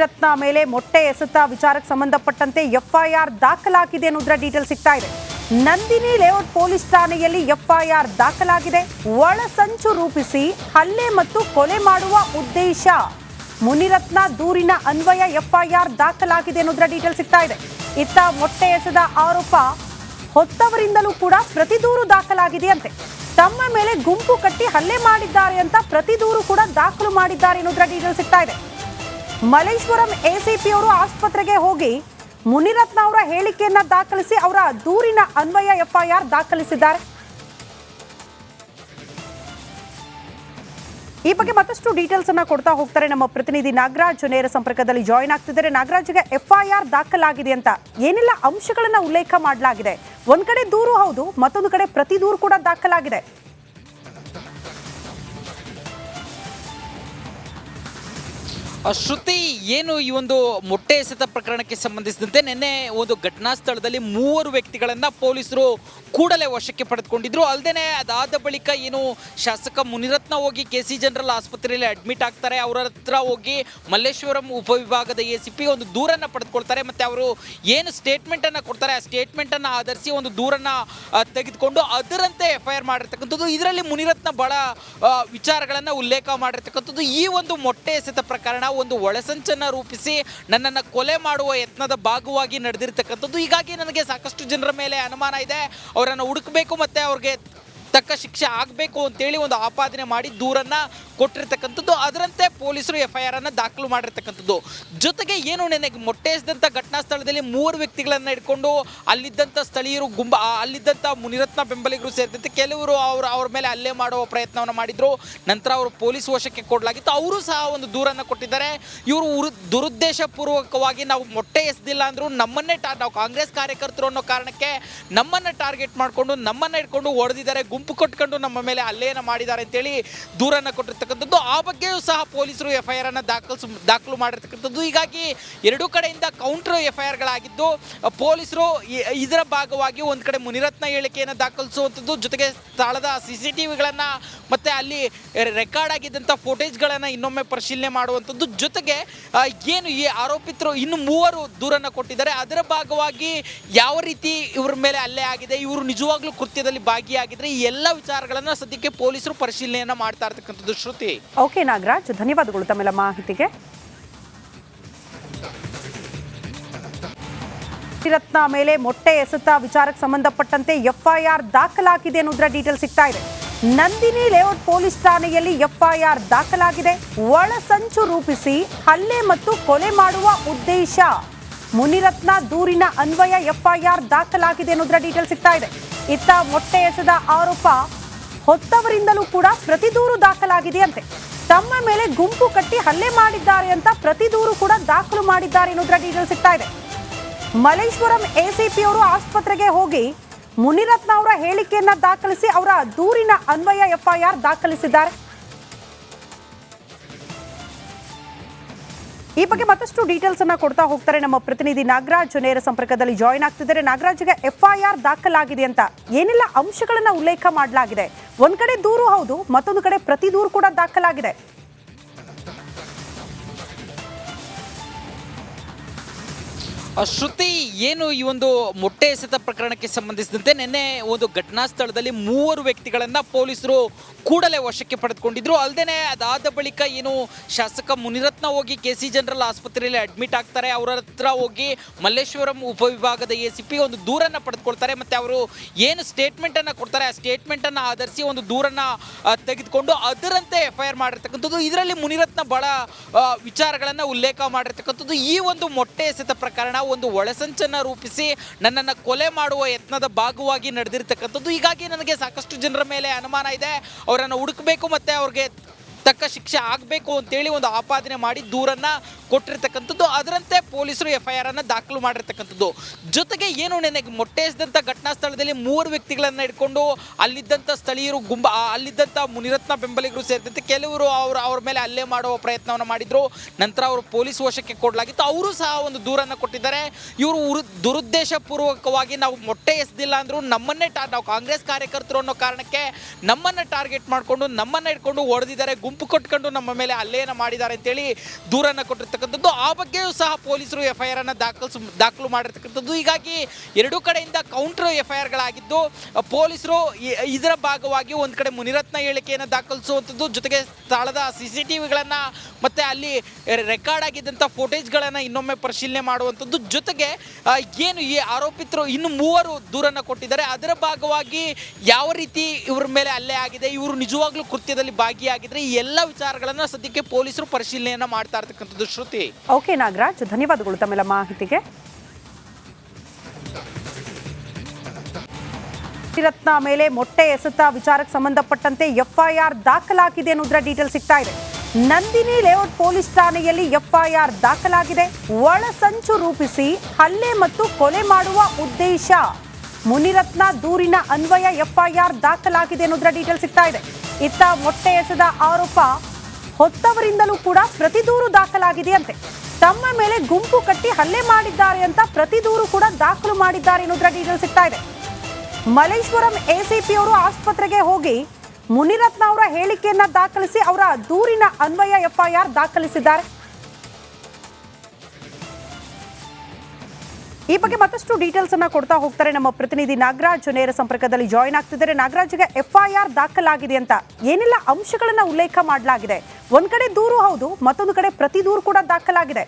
ಮುನಿರತ್ನ ಮೇಲೆ ಮೊಟ್ಟೆ ಎಸೆತ ವಿಚಾರಕ್ಕೆ ಸಂಬಂಧಪಟ್ಟಂತೆ ಎಫ್ಐಆರ್ ದಾಖಲಾಗಿದೆ ಅನ್ನೋದ್ರ ಡೀಟೇಲ್ ಸಿಗ್ತಾ ಇದೆ. ನಂದಿನಿ ಲೇಔಟ್ ಪೊಲೀಸ್ ಠಾಣೆಯಲ್ಲಿ ಎಫ್ಐಆರ್ ದಾಖಲಾಗಿದೆ. ಒಳಸಂಚು ರೂಪಿಸಿ ಹಲ್ಲೆ ಮತ್ತು ಕೊಲೆ ಮಾಡುವ ಉದ್ದೇಶ. ಮುನಿರತ್ನ ದೂರಿನ ಅನ್ವಯ ಎಫ್ಐಆರ್ ದಾಖಲಾಗಿದೆ ಅನ್ನೋದ್ರ ಡೀಟೇಲ್ ಸಿಗ್ತಾ ಇದೆ. ಇತ್ತ ಮೊಟ್ಟೆ ಎಸೆದ ಆರೋಪ ಹೊತ್ತವರಿಂದಲೂ ಕೂಡ ಪ್ರತಿ ದೂರು ದಾಖಲಾಗಿದೆಯಂತೆ ತಮ್ಮ ಮೇಲೆ ಗುಂಪು ಕಟ್ಟಿ ಹಲ್ಲೆ ಮಾಡಿದ್ದಾರೆ ಅಂತ ಪ್ರತಿ ದೂರು ಕೂಡ ದಾಖಲು ಮಾಡಿದ್ದಾರೆ ಅನ್ನೋದರ ಡೀಟೇಲ್ ಸಿಗ್ತಾ ಇದೆ. ಮಲೇಶ್ವರಂ ಎಸಿಪಿ ಅವರು ಆಸ್ಪತ್ರೆಗೆ ಹೋಗಿ ಮುನಿರತ್ನ ಅವರ ಹೇಳಿಕೆಯನ್ನ ದಾಖಲಿಸಿ ಅವರ ದೂರಿನ ಅನ್ವಯ ಎಫ್ಐಆರ್ ದಾಖಲಿಸಿದ್ದಾರೆ. ಈ ಬಗ್ಗೆ ಮತ್ತಷ್ಟು ಡೀಟೇಲ್ಸ್ ಅನ್ನ ಕೊಡ್ತಾ ಹೋಗ್ತಾರೆ ನಮ್ಮ ಪ್ರತಿನಿಧಿ ನಾಗರಾಜ್ ನೇರ ಸಂಪರ್ಕದಲ್ಲಿ ಜಾಯಿನ್ ಆಗ್ತಿದ್ದಾರೆ. ನಾಗರಾಜ್ಗೆ ಎಫ್ಐಆರ್ ದಾಖಲಾಗಿದೆ ಅಂತ ಏನೆಲ್ಲ ಅಂಶಗಳನ್ನ ಉಲ್ಲೇಖ ಮಾಡಲಾಗಿದೆ? ಒಂದ್ ಕಡೆ ದೂರು ಹೌದು, ಮತ್ತೊಂದು ಕಡೆ ಪ್ರತಿ ದೂರು ಕೂಡ ದಾಖಲಾಗಿದೆ. ಶ್ರುತಿ ಏನು ಈ ಒಂದು ಮೊಟ್ಟೆ ಎಸೆತ ಪ್ರಕರಣಕ್ಕೆ ಸಂಬಂಧಿಸಿದಂತೆ ನಿನ್ನೆ ಒಂದು ಘಟನಾ ಸ್ಥಳದಲ್ಲಿ ಮೂವರು ವ್ಯಕ್ತಿಗಳನ್ನ ಪೊಲೀಸರು ಕೂಡಲೇ ವಶಕ್ಕೆ ಪಡೆದುಕೊಂಡಿದ್ರು. ಅಲ್ಲದೆ ಅದಾದ ಬಳಿಕ ಏನು ಶಾಸಕ ಮುನಿರತ್ನ ಹೋಗಿ ಕೆ ಸಿ ಜನರಲ್ ಆಸ್ಪತ್ರೆಯಲ್ಲಿ ಅಡ್ಮಿಟ್ ಆಗ್ತಾರೆ. ಅವರ ಹತ್ರ ಹೋಗಿ ಮಲ್ಲೇಶ್ವರಂ ಉಪವಿಭಾಗದ ಎ ಸಿ ಪಿ ಒಂದು ದೂರನ್ನ ಪಡೆದುಕೊಳ್ತಾರೆ. ಮತ್ತೆ ಅವರು ಏನು ಸ್ಟೇಟ್ಮೆಂಟ್ ಅನ್ನ ಕೊಡ್ತಾರೆ? ಆ ಸ್ಟೇಟ್ಮೆಂಟ್ ಅನ್ನ ಆಧರಿಸಿ ಒಂದು ದೂರನ್ನ ತೆಗೆದುಕೊಂಡು ಅದರಂತೆ ಎಫ್ ಐ ಆರ್ ಮಾಡಿರ್ತಕ್ಕಂಥದ್ದು. ಇದರಲ್ಲಿ ಮುನಿರತ್ನ ಬಹಳ ವಿಚಾರಗಳನ್ನ ಉಲ್ಲೇಖ ಮಾಡಿರ್ತಕ್ಕಂಥದ್ದು. ಈ ಒಂದು ಮೊಟ್ಟೆ ಎಸೆತ ಪ್ರಕರಣ ಒಂದು ಒಳಸಂಚನ್ನು ರೂಪಿಸಿ ನನ್ನನ್ನು ಕೊಲೆ ಮಾಡುವ ಯತ್ನದ ಭಾಗವಾಗಿ ನಡೆದಿರ್ತಕ್ಕಂಥದ್ದು. ಹೀಗಾಗಿ ನನಗೆ ಸಾಕಷ್ಟು ಜನರ ಮೇಲೆ ಅನುಮಾನ ಇದೆ. ಅವರನ್ನು ಹುಡುಕಬೇಕು ಮತ್ತೆ ಅವ್ರಿಗೆ ತಕ್ಕ ಶಿಕ್ಷೆ ಆಗಬೇಕು ಅಂತೇಳಿ ಒಂದು ಆಪಾದನೆ ಮಾಡಿ ದೂರನ್ನು ಕೊಟ್ಟಿರ್ತಕ್ಕಂಥದ್ದು. ಅದರಂತೆ ಪೊಲೀಸರು ಎಫ್ ಐ ಆರ್ ಅನ್ನು ದಾಖಲು ಮಾಡಿರ್ತಕ್ಕಂಥದ್ದು. ಜೊತೆಗೆ ಏನು ನೆನೆಗೆ ಮೊಟ್ಟೆ ಎಸೆದಂಥ ಘಟನಾ ಸ್ಥಳದಲ್ಲಿ ಮೂರು ವ್ಯಕ್ತಿಗಳನ್ನು ಇಟ್ಕೊಂಡು ಅಲ್ಲಿದ್ದಂಥ ಸ್ಥಳೀಯರು ಗುಂಬ ಅಲ್ಲಿದ್ದಂಥ ಮುನಿರತ್ನ ಬೆಂಬಲಿಗರು ಸೇರಿದಂತೆ ಕೆಲವರು ಅವರು, ಅವ್ರ ಮೇಲೆ ಅಲ್ಲೇ ಮಾಡುವ ಪ್ರಯತ್ನವನ್ನು ಮಾಡಿದ್ರು. ನಂತರ ಅವರು ಪೊಲೀಸ್ ವಶಕ್ಕೆ ಕೊಡಲಾಗಿತ್ತು. ಅವರು ಸಹ ಒಂದು ದೂರನ್ನು ಕೊಟ್ಟಿದ್ದಾರೆ. ಇವರು ದುರುದ್ದೇಶಪೂರ್ವಕವಾಗಿ ನಾವು ಮೊಟ್ಟೆ ಎಸ್ದಿಲ್ಲ ಅಂದ್ರು ನಮ್ಮನ್ನೇ ಟಾ ನಾವು ಕಾಂಗ್ರೆಸ್ ಕಾರ್ಯಕರ್ತರು ಅನ್ನೋ ಕಾರಣಕ್ಕೆ ನಮ್ಮನ್ನ ಟಾರ್ಗೆಟ್ ಮಾಡಿಕೊಂಡು ನಮ್ಮನ್ನ ಇಟ್ಕೊಂಡು ಹೊಡೆದಿದ್ದಾರೆ ಕೊಟ್ಕೊಂಡು ನಮ್ಮ ಮೇಲೆ ಅಲ್ಲೇನ ಮಾಡಿದ್ದಾರೆ ಅಂತೇಳಿ ದೂರನ್ನು ಕೊಟ್ಟಿರ್ತಕ್ಕಂಥದ್ದು. ಆ ಬಗ್ಗೆಯೂ ಸಹ ಪೊಲೀಸರು ಎಫ್ ಐ ಆರ್ ಅನ್ನು ದಾಖಲಿಸ್, ದಾಖಲು ಮಾಡಿರ್ತಕ್ಕಂಥದ್ದು. ಹೀಗಾಗಿ ಎರಡೂ ಕಡೆಯಿಂದ ಕೌಂಟರ್ ಎಫ್ ಐ ಆರ್ಗಳಾಗಿದ್ದು ಪೊಲೀಸರು ಇದರ ಭಾಗವಾಗಿ ಒಂದು ಕಡೆ ಮುನಿರತ್ನ ಹೇಳಿಕೆಯನ್ನು ದಾಖಲಿಸುವಂಥದ್ದು, ಜೊತೆಗೆ ಸ್ಥಳದ ಸಿ ಸಿ ಟಿ ವಿಗಳನ್ನು ಮತ್ತು ಅಲ್ಲಿ ರೆಕಾರ್ಡ್ ಆಗಿದ್ದಂಥ ಫೋಟೇಜ್ಗಳನ್ನು ಇನ್ನೊಮ್ಮೆ ಪರಿಶೀಲನೆ ಮಾಡುವಂಥದ್ದು. ಜೊತೆಗೆ ಏನು ಈ ಆರೋಪಿತರು ಇನ್ನು ಮೂವರು ದೂರನ್ನು ಕೊಟ್ಟಿದ್ದಾರೆ. ಅದರ ಭಾಗವಾಗಿ ಯಾವ ರೀತಿ ಇವ್ರ ಮೇಲೆ ಹಲ್ಲೆ ಆಗಿದೆ, ಇವರು ನಿಜವಾಗ್ಲೂ ಕೃತ್ಯದಲ್ಲಿ ಭಾಗಿಯಾಗಿದ್ರೆ ಈ ಎಲ್ಲ ವಿಚಾರಗಳನ್ನು ಸದ್ಯಕ್ಕೆ ಪೊಲೀಸರು ಪರಿಶೀಲನೆಯನ್ನ ಮಾಡ್ತಾ ಇರ್ತಕ್ಕಂಥದ್ದು ಶ್ರುತಿ. ಓಕೆ ನಾಗರಾಜ್, ಧನ್ಯವಾದಗಳು ತಮ್ಮೆಲ್ಲ ಮಾಹಿತಿಗೆ. ಮುನಿರತ್ನ ಮೇಲೆ ಮೊಟ್ಟೆ ಎಸೆತ ವಿಚಾರಕ್ಕೆ ಸಂಬಂಧಪಟ್ಟಂತೆ ಎಫ್ಐಆರ್ ದಾಖಲಾಗಿದೆ ಅನ್ನೋದ್ರ ಡೀಟೇಲ್ ಸಿಗ್ತಾ ಇದೆ. ನಂದಿನಿ ಲೇಔಟ್ ಪೊಲೀಸ್ ಠಾಣೆಯಲ್ಲಿ ಎಫ್ಐಆರ್ ದಾಖಲಾಗಿದೆ. ಒಳಸಂಚು ರೂಪಿಸಿ ಹಲ್ಲೆ ಮತ್ತು ಕೊಲೆ ಮಾಡುವ ಉದ್ದೇಶ. ಮುನಿರತ್ನ ದೂರಿನ ಅನ್ವಯ ಎಫ್ಐಆರ್ ದಾಖಲಾಗಿದೆ ಅನ್ನೋದ್ರ ಡೀಟೇಲ್ ಸಿಗ್ತಾ ಇದೆ. ಇತ್ತ ಮೊಟ್ಟೆ ಎಸೆದ ಆರೋಪ ಹೊತ್ತವರಿಂದಲೂ ಕೂಡ ಪ್ರತಿ ದೂರು ದಾಖಲಾಗಿದೆಯಂತೆ. ತಮ್ಮ ಮೇಲೆ ಗುಂಪು ಕಟ್ಟಿ ಹಲ್ಲೆ ಮಾಡಿದ್ದಾರೆ ಅಂತ ಪ್ರತಿ ದೂರು ಕೂಡ ದಾಖಲು ಮಾಡಿದ್ದಾರೆ ಎನ್ನುವುದರ ಡೀಟೇಲ್ ಸಿಗ್ತಾ ಇದೆ. ಮಲೇಶ್ವರಂ ಎಸಿಪಿ ಅವರು ಆಸ್ಪತ್ರೆಗೆ ಹೋಗಿ ಮುನಿರತ್ನ ಅವರ ಹೇಳಿಕೆಯನ್ನ ದಾಖಲಿಸಿ ಅವರ ದೂರಿನ ಅನ್ವಯ ಎಫ್ಐಆರ್ ದಾಖಲಿಸಿದ್ದಾರೆ. ಈ ಬಗ್ಗೆ ಮತ್ತಷ್ಟು ಡೀಟೇಲ್ಸ್ ಅನ್ನ ಕೊಡ್ತಾ ಹೋಗ್ತಾರೆ ನಮ್ಮ ಪ್ರತಿನಿಧಿ ನಾಗರಾಜ್ ನೇರ ಸಂಪರ್ಕದಲ್ಲಿ ಜಾಯಿನ್ ಆಗ್ತಿದ್ದಾರೆ. ನಾಗರಾಜ್ಗೆ ಎಫ್ಐಆರ್ ದಾಖಲಾಗಿದೆ ಅಂತ. ಏನೆಲ್ಲ ಅಂಶಗಳನ್ನ ಉಲ್ಲೇಖ ಮಾಡಲಾಗಿದೆ? ಒಂದ್ ಕಡೆ ದೂರು ಹೌದು, ಮತ್ತೊಂದು ಕಡೆ ಪ್ರತಿ ದೂರು ಕೂಡ ದಾಖಲಾಗಿದೆ. ಶ್ರುತಿ, ಏನು ಈ ಒಂದು ಮೊಟ್ಟೆ ಎಸೆತ ಪ್ರಕರಣಕ್ಕೆ ಸಂಬಂಧಿಸಿದಂತೆ ನಿನ್ನೆ ಒಂದು ಘಟನಾ ಸ್ಥಳದಲ್ಲಿ ಮೂವರು ವ್ಯಕ್ತಿಗಳನ್ನ ಪೊಲೀಸರು ಕೂಡಲೇ ವಶಕ್ಕೆ ಪಡೆದುಕೊಂಡಿದ್ರು. ಅಲ್ಲದೆ ಅದಾದ ಬಳಿಕ ಏನು ಶಾಸಕ ಮುನಿರತ್ನ ಹೋಗಿ ಕೆ ಸಿ ಜನರಲ್ ಆಸ್ಪತ್ರೆಯಲ್ಲಿ ಅಡ್ಮಿಟ್ ಆಗ್ತಾರೆ. ಅವರ ಹತ್ರ ಹೋಗಿ ಮಲ್ಲೇಶ್ವರಂ ಉಪವಿಭಾಗದ ಎ ಸಿ ಪಿ ಒಂದು ದೂರನ್ನ ಪಡೆದುಕೊಳ್ತಾರೆ. ಮತ್ತೆ ಅವರು ಏನು ಸ್ಟೇಟ್ಮೆಂಟ್ ಅನ್ನ ಕೊಡ್ತಾರೆ? ಆ ಸ್ಟೇಟ್ಮೆಂಟ್ ಅನ್ನ ಆಧರಿಸಿ ಒಂದು ದೂರನ್ನ ತೆಗೆದುಕೊಂಡು ಅದರಂತೆ ಎಫ್ ಐ ಆರ್ ಮಾಡಿರ್ತಕ್ಕಂಥದ್ದು. ಇದರಲ್ಲಿ ಮುನಿರತ್ನ ಬಹಳ ವಿಚಾರಗಳನ್ನ ಉಲ್ಲೇಖ ಮಾಡಿರ್ತಕ್ಕಂಥದ್ದು. ಈ ಒಂದು ಮೊಟ್ಟೆ ಎಸೆತ ಪ್ರಕರಣ ಒಂದು ಒಳಸಂಚನ್ನು ರೂಪಿಸಿ ನನ್ನನ್ನು ಕೊಲೆ ಮಾಡುವ ಯತ್ನದ ಭಾಗವಾಗಿ ನಡೆದಿರ್ತಕ್ಕಂಥದ್ದು. ಹೀಗಾಗಿ ನನಗೆ ಸಾಕಷ್ಟು ಜನರ ಮೇಲೆ ಅನುಮಾನ ಇದೆ. ಅವರನ್ನು ಹುಡುಕಬೇಕು ಮತ್ತೆ ಅವ್ರಿಗೆ ತಕ್ಕ ಶಿಕ್ಷೆ ಆಗಬೇಕು ಅಂತೇಳಿ ಒಂದು ಆಪಾದನೆ ಮಾಡಿ ದೂರನ್ನ ಕೊಟ್ಟಿರ್ತಕ್ಕಂಥದ್ದು. ಅದರಂತೆ ಪೊಲೀಸರು ಎಫ್ ಐ ಆರ್ ಅನ್ನು ದಾಖಲು ಮಾಡಿರ್ತಕ್ಕಂಥದ್ದು. ಜೊತೆಗೆ ಏನು ನೆನೆಗೆ ಮೊಟ್ಟೆ ಎಸೆದಂಥ ಘಟನಾ ಸ್ಥಳದಲ್ಲಿ ಮೂವರು ವ್ಯಕ್ತಿಗಳನ್ನು ಹಿಡ್ಕೊಂಡು ಅಲ್ಲಿದ್ದಂಥ ಸ್ಥಳೀಯರು ಗುಂಬ ಅಲ್ಲಿದ್ದಂಥ ಮುನಿರತ್ನ ಬೆಂಬಲಿಗರು ಸೇರಿದಂತೆ ಕೆಲವರು ಅವರು, ಅವ್ರ ಮೇಲೆ ಅಲ್ಲೇ ಮಾಡುವ ಪ್ರಯತ್ನವನ್ನು ಮಾಡಿದ್ರು. ನಂತರ ಅವರು ಪೊಲೀಸ್ ವಶಕ್ಕೆ ಕೊಡಲಾಗಿತ್ತು. ಅವರು ಸಹ ಒಂದು ದೂರನ್ನು ಕೊಟ್ಟಿದ್ದಾರೆ. ಇವರು ದುರುದ್ದೇಶಪೂರ್ವಕವಾಗಿ ನಾವು ಮೊಟ್ಟೆ ಎಸ್ದಿಲ್ಲ ಅಂದ್ರು ನಮ್ಮನ್ನೇ ಟಾ ನಾವು ಕಾಂಗ್ರೆಸ್ ಕಾರ್ಯಕರ್ತರು ಅನ್ನೋ ಕಾರಣಕ್ಕೆ ನಮ್ಮನ್ನ ಟಾರ್ಗೆಟ್ ಮಾಡಿಕೊಂಡು ನಮ್ಮನ್ನ ಇಟ್ಕೊಂಡು ಹೊಡೆದಿದ್ದಾರೆ ಗುಂಪು ಕೊಟ್ಕೊಂಡು ನಮ್ಮ ಮೇಲೆ ಅಲ್ಲೇನ ಮಾಡಿದ್ದಾರೆ ಅಂತೇಳಿ ದೂರನ್ನು ಕೊಟ್ಟಿರ್ತಕ್ಕಂಥದ್ದು. ಆ ಬಗ್ಗೆಯೂ ಸಹ ಪೊಲೀಸರು ಎಫ್ ಐ ಆರ್ ಅನ್ನು ದಾಖಲಿಸ್, ದಾಖಲು ಮಾಡಿರ್ತಕ್ಕಂಥದ್ದು. ಹೀಗಾಗಿ ಎರಡೂ ಕಡೆಯಿಂದ ಕೌಂಟರ್ ಎಫ್ ಐ ಆರ್ಗಳಾಗಿದ್ದು ಪೊಲೀಸರು ಇದರ ಭಾಗವಾಗಿ ಒಂದು ಕಡೆ ಮುನಿರತ್ನ ಹೇಳಿಕೆಯನ್ನು ದಾಖಲಿಸುವಂಥದ್ದು, ಜೊತೆಗೆ ಸ್ಥಳದ ಸಿ ಸಿ ಟಿ ವಿಗಳನ್ನು ಮತ್ತು ಅಲ್ಲಿ ರೆಕಾರ್ಡ್ ಆಗಿದ್ದಂಥ ಫೋಟೇಜ್ಗಳನ್ನು ಇನ್ನೊಮ್ಮೆ ಪರಿಶೀಲನೆ ಮಾಡುವಂಥದ್ದು. ಜೊತೆಗೆ ಏನು ಈ ಆರೋಪಿತರು ಇನ್ನು ಮೂವರು ದೂರನ್ನು ಕೊಟ್ಟಿದ್ದಾರೆ. ಅದರ ಭಾಗವಾಗಿ ಯಾವ ರೀತಿ ಇವ್ರ ಮೇಲೆ ಅಲ್ಲೇ ಆಗಿದೆ, ಇವರು ನಿಜವಾಗ್ಲೂ ಕೃತ್ಯದಲ್ಲಿ ಭಾಗಿಯಾಗಿದ್ರೆ ಈ ಎಲ್ಲ ವಿಚಾರಗಳನ್ನು ಸದ್ಯಕ್ಕೆ ಪೊಲೀಸರು ಪರಿಶೀಲನೆಯನ್ನ ಮಾಡ್ತಾ ಇರ್ತಕ್ಕಂಥದ್ದು ಶ್ರುತಿ. ಓಕೆ ನಾಗರಾಜ್, ಧನ್ಯವಾದಗಳು ತಮ್ಮೆಲ್ಲ ಮಾಹಿತಿಗೆ ರತ್ನ ಮೇಲೆ ಮೊಟ್ಟೆ ಎಸೆತ ವಿಚಾರಕ್ಕೆ ಸಂಬಂಧಪಟ್ಟಂತೆ ಎಫ್ಐಆರ್ ದಾಖಲಾಗಿದೆ ಅನ್ನೋದ್ರ ಡೀಟೇಲ್ ಸಿಗ್ತಾ ಇದೆ. ನಂದಿನಿ ಲೇಔಟ್ ಪೊಲೀಸ್ ಠಾಣೆಯಲ್ಲಿ ಎಫ್ಐಆರ್ ದಾಖಲಾಗಿದೆ. ಒಳಸಂಚು ರೂಪಿಸಿ ಹಲ್ಲೆ ಮತ್ತು ಕೊಲೆ ಮಾಡುವ ಉದ್ದೇಶ. ಮುನಿರತ್ನ ದೂರಿನ ಅನ್ವಯ ಎಫ್ಐಆರ್ ದಾಖಲಾಗಿದೆ ಅನ್ನೋದ್ರ ಡೀಟೇಲ್ ಸಿಗ್ತಾ ಇದೆ. ಇತ್ತ ಮೊಟ್ಟೆ ಎಸೆದ ಆರೋಪ ಹೊತ್ತವರಿಂದಲೂ ಕೂಡ ಪ್ರತಿ ದೂರು ದಾಖಲಾಗಿದೆಯಂತೆ. ತಮ್ಮ ಮೇಲೆ ಗುಂಪು ಕಟ್ಟಿ ಹಲ್ಲೆ ಮಾಡಿದ್ದಾರೆ ಅಂತ ಪ್ರತಿ ದೂರು ಕೂಡ ದಾಖಲು ಮಾಡಿದ್ದಾರೆ ಎನ್ನುವುದರ ಡೀಟೇಲ್ ಸಿಗ್ತಾ ಇದೆ. ಮಲೇಶ್ವರಂ ಎಸಿಪಿ ಅವರು ಆಸ್ಪತ್ರೆಗೆ ಹೋಗಿ ಮುನಿರತ್ನ ಅವರ ಹೇಳಿಕೆಯನ್ನ ದಾಖಲಿಸಿ ಅವರ ದೂರಿನ ಅನ್ವಯ ಎಫ್ಐಆರ್ ದಾಖಲಿಸಿದ್ದಾರೆ. ಈ ಬಗ್ಗೆ ಮತ್ತಷ್ಟು ಡೀಟೇಲ್ಸ್ ಅನ್ನ ಕೊಡ್ತಾ ಹೋಗ್ತಾರೆ ನಮ್ಮ ಪ್ರತಿನಿಧಿ ನಾಗರಾಜ್ ನೇರ ಸಂಪರ್ಕದಲ್ಲಿ ಜಾಯಿನ್ ಆಗ್ತಿದ್ದಾರೆ. ನಾಗರಾಜ್ಗೆ ಎಫ್ಐಆರ್ ದಾಖಲಾಗಿದೆ ಅಂತ ಏನೆಲ್ಲ ಅಂಶಗಳನ್ನ ಉಲ್ಲೇಖ ಮಾಡಲಾಗಿದೆ? ಒಂದ್ ಕಡೆ ದೂರು ಹೌದು, ಮತ್ತೊಂದು ಕಡೆ ಪ್ರತಿ ದೂರು ಕೂಡ ದಾಖಲಾಗಿದೆ.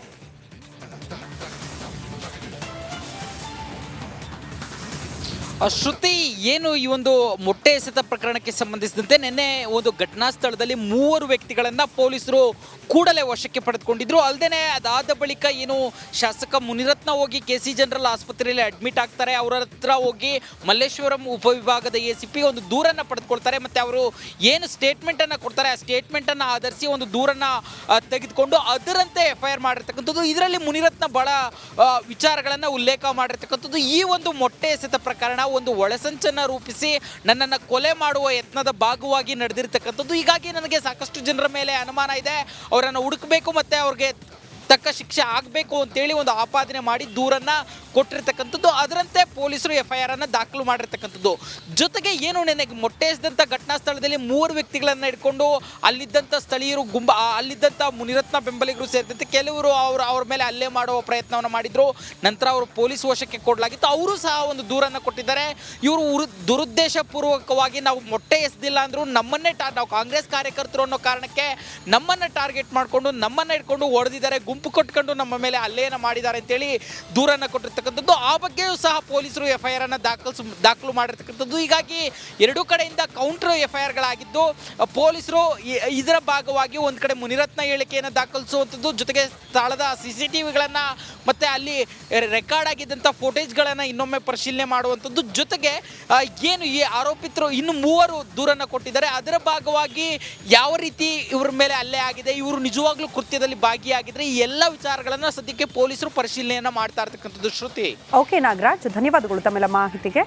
ಶ್ರುತಿ, ಏನು ಈ ಒಂದು ಮೊಟ್ಟೆ ಎಸೆತ ಪ್ರಕರಣಕ್ಕೆ ಸಂಬಂಧಿಸಿದಂತೆ ನಿನ್ನೆ ಒಂದು ಘಟನಾ ಸ್ಥಳದಲ್ಲಿ ಮೂವರು ವ್ಯಕ್ತಿಗಳನ್ನ ಪೊಲೀಸರು ಕೂಡಲೇ ವಶಕ್ಕೆ ಪಡೆದುಕೊಂಡಿದ್ರು. ಅಲ್ಲದೆ ಅದಾದ ಬಳಿಕ ಏನು ಶಾಸಕ ಮುನಿರತ್ನ ಹೋಗಿ ಕೆ ಸಿ ಜನರಲ್ ಆಸ್ಪತ್ರೆಯಲ್ಲಿ ಅಡ್ಮಿಟ್ ಆಗ್ತಾರೆ. ಅವರ ಹತ್ರ ಹೋಗಿ ಮಲ್ಲೇಶ್ವರಂ ಉಪವಿಭಾಗದ ಎ ಸಿ ಪಿ ಒಂದು ದೂರನ್ನ ಪಡೆದುಕೊಳ್ತಾರೆ. ಮತ್ತೆ ಅವರು ಏನು ಸ್ಟೇಟ್ಮೆಂಟ್ ಅನ್ನ ಕೊಡ್ತಾರೆ, ಆ ಸ್ಟೇಟ್ಮೆಂಟ್ ಅನ್ನ ಆಧರಿಸಿ ಒಂದು ದೂರನ್ನ ತೆಗೆದುಕೊಂಡು ಅದರಂತೆ ಎಫ್ ಐ ಆರ್ ಮಾಡಿರ್ತಕ್ಕಂಥದ್ದು. ಇದರಲ್ಲಿ ಮುನಿರತ್ನ ಬಹಳ ವಿಚಾರಗಳನ್ನ ಉಲ್ಲೇಖ ಮಾಡಿರ್ತಕ್ಕಂಥದ್ದು. ಈ ಒಂದು ಮೊಟ್ಟೆ ಎಸೆತ ಪ್ರಕರಣ ಒಂದು ಒಳಸಂಚನ್ನ ರೂಪಿಸಿ ನನ್ನನ್ನು ಕೊಲೆ ಮಾಡುವ ಯತ್ನದ ಭಾಗವಾಗಿ ನಡೆದಿರ್ತಕ್ಕಂಥದ್ದು. ಹೀಗಾಗಿ ನನಗೆ ಸಾಕಷ್ಟು ಜನರ ಮೇಲೆ ಅನುಮಾನ ಇದೆ. ಅವರನ್ನು ಹುಡುಕಬೇಕು ಮತ್ತೆ ಅವ್ರಿಗೆ ತಕ್ಕ ಶಿಕ್ಷೆ ಆಗಬೇಕು ಅಂತೇಳಿ ಒಂದು ಆಪಾದನೆ ಮಾಡಿ ದೂರನ್ನ ಕೊಟ್ಟಿರ್ತಕ್ಕಂಥದ್ದು. ಅದರಂತೆ ಪೊಲೀಸರು ಎಫ್ ಐ ಆರ್ ಅನ್ನು ದಾಖಲು ಮಾಡಿರ್ತಕ್ಕಂಥದ್ದು. ಜೊತೆಗೆ ಏನು ನೆನೆಗೆ ಮೊಟ್ಟೆ ಎಸೆದಂಥ ಘಟನಾ ಸ್ಥಳದಲ್ಲಿ ಮೂವರು ವ್ಯಕ್ತಿಗಳನ್ನು ಇಟ್ಕೊಂಡು ಅಲ್ಲಿದ್ದಂಥ ಸ್ಥಳೀಯರು ಗುಂಬ ಅಲ್ಲಿದ್ದಂಥ ಮುನಿರತ್ನ ಬೆಂಬಲಿಗರು ಸೇರಿದಂತೆ ಕೆಲವರು ಅವರು, ಅವ್ರ ಮೇಲೆ ಅಲ್ಲೇ ಮಾಡುವ ಪ್ರಯತ್ನವನ್ನು ಮಾಡಿದ್ರು. ನಂತರ ಅವರು ಪೊಲೀಸ್ ವಶಕ್ಕೆ ಕೊಡಲಾಗಿತ್ತು. ಅವರು ಸಹ ಒಂದು ದೂರನ್ನು ಕೊಟ್ಟಿದ್ದಾರೆ. ಇವರು ದುರುದ್ದೇಶಪೂರ್ವಕವಾಗಿ ನಾವು ಮೊಟ್ಟೆ ಎಸ್ದಿಲ್ಲ ಅಂದರೂ ನಮ್ಮನ್ನೇ ಟಾ ನಾವು ಕಾಂಗ್ರೆಸ್ ಕಾರ್ಯಕರ್ತರು ಅನ್ನೋ ಕಾರಣಕ್ಕೆ ನಮ್ಮನ್ನು ಟಾರ್ಗೆಟ್ ಮಾಡಿಕೊಂಡು ನಮ್ಮನ್ನು ಇಟ್ಕೊಂಡು ಹೊಡೆದಿದ್ದಾರೆ. ಗುಂಪು ಕೊಟ್ಕೊಂಡು ನಮ್ಮ ಮೇಲೆ ಅಲ್ಲೇನ ಮಾಡಿದ್ದಾರೆ ಅಂತೇಳಿ ದೂರನ್ನು ಕೊಟ್ಟಿರ್ತಕ್ಕಂಥದ್ದು. ಆ ಬಗ್ಗೆಯೂ ಸಹ ಪೊಲೀಸರು ಎಫ್ ಐ ಆರ್ ಅನ್ನು ದಾಖಲಿಸ್ ದಾಖಲು ಮಾಡಿರ್ತಕ್ಕಂಥದ್ದು. ಹೀಗಾಗಿ ಎರಡೂ ಕಡೆಯಿಂದ ಕೌಂಟರ್ ಎಫ್ ಐ ಆರ್ಗಳಾಗಿದ್ದು ಪೊಲೀಸರು ಇದರ ಭಾಗವಾಗಿ ಒಂದು ಕಡೆ ಮುನಿರತ್ನ ಹೇಳಿಕೆಯನ್ನು ದಾಖಲಿಸುವಂಥದ್ದು, ಜೊತೆಗೆ ಸ್ಥಳದ ಸಿ ಸಿ ಟಿ ವಿಗಳನ್ನು ಮತ್ತು ಅಲ್ಲಿ ರೆಕಾರ್ಡ್ ಆಗಿದ್ದಂಥ ಫೋಟೇಜ್ಗಳನ್ನು ಇನ್ನೊಮ್ಮೆ ಪರಿಶೀಲನೆ ಮಾಡುವಂಥದ್ದು. ಜೊತೆಗೆ ಏನು ಈ ಆರೋಪಿತರು ಇನ್ನು ಮೂವರು ದೂರನ್ನು ಕೊಟ್ಟಿದ್ದಾರೆ. ಅದರ ಭಾಗವಾಗಿ ಯಾವ ರೀತಿ ಇವ್ರ ಮೇಲೆ ಅಲ್ಲೇ ಆಗಿದೆ, ಇವರು ನಿಜವಾಗ್ಲೂ ಕೃತ್ಯದಲ್ಲಿ ಭಾಗಿಯಾಗಿದ್ರೆ ಈ ಎಲ್ಲ ವಿಚಾರಗಳನ್ನ ಸದ್ಯಕ್ಕೆ ಪೊಲೀಸರು ಪರಿಶೀಲನೆಯನ್ನ ಮಾಡ್ತಾ ಇರ್ತಕ್ಕಂಥದ್ದು ಶ್ರುತಿ. ಓಕೆ ನಾಗರಾಜ್ ಧನ್ಯವಾದಗಳು ತಮ್ಮೆಲ್ಲ ಮಾಹಿತಿಗೆ.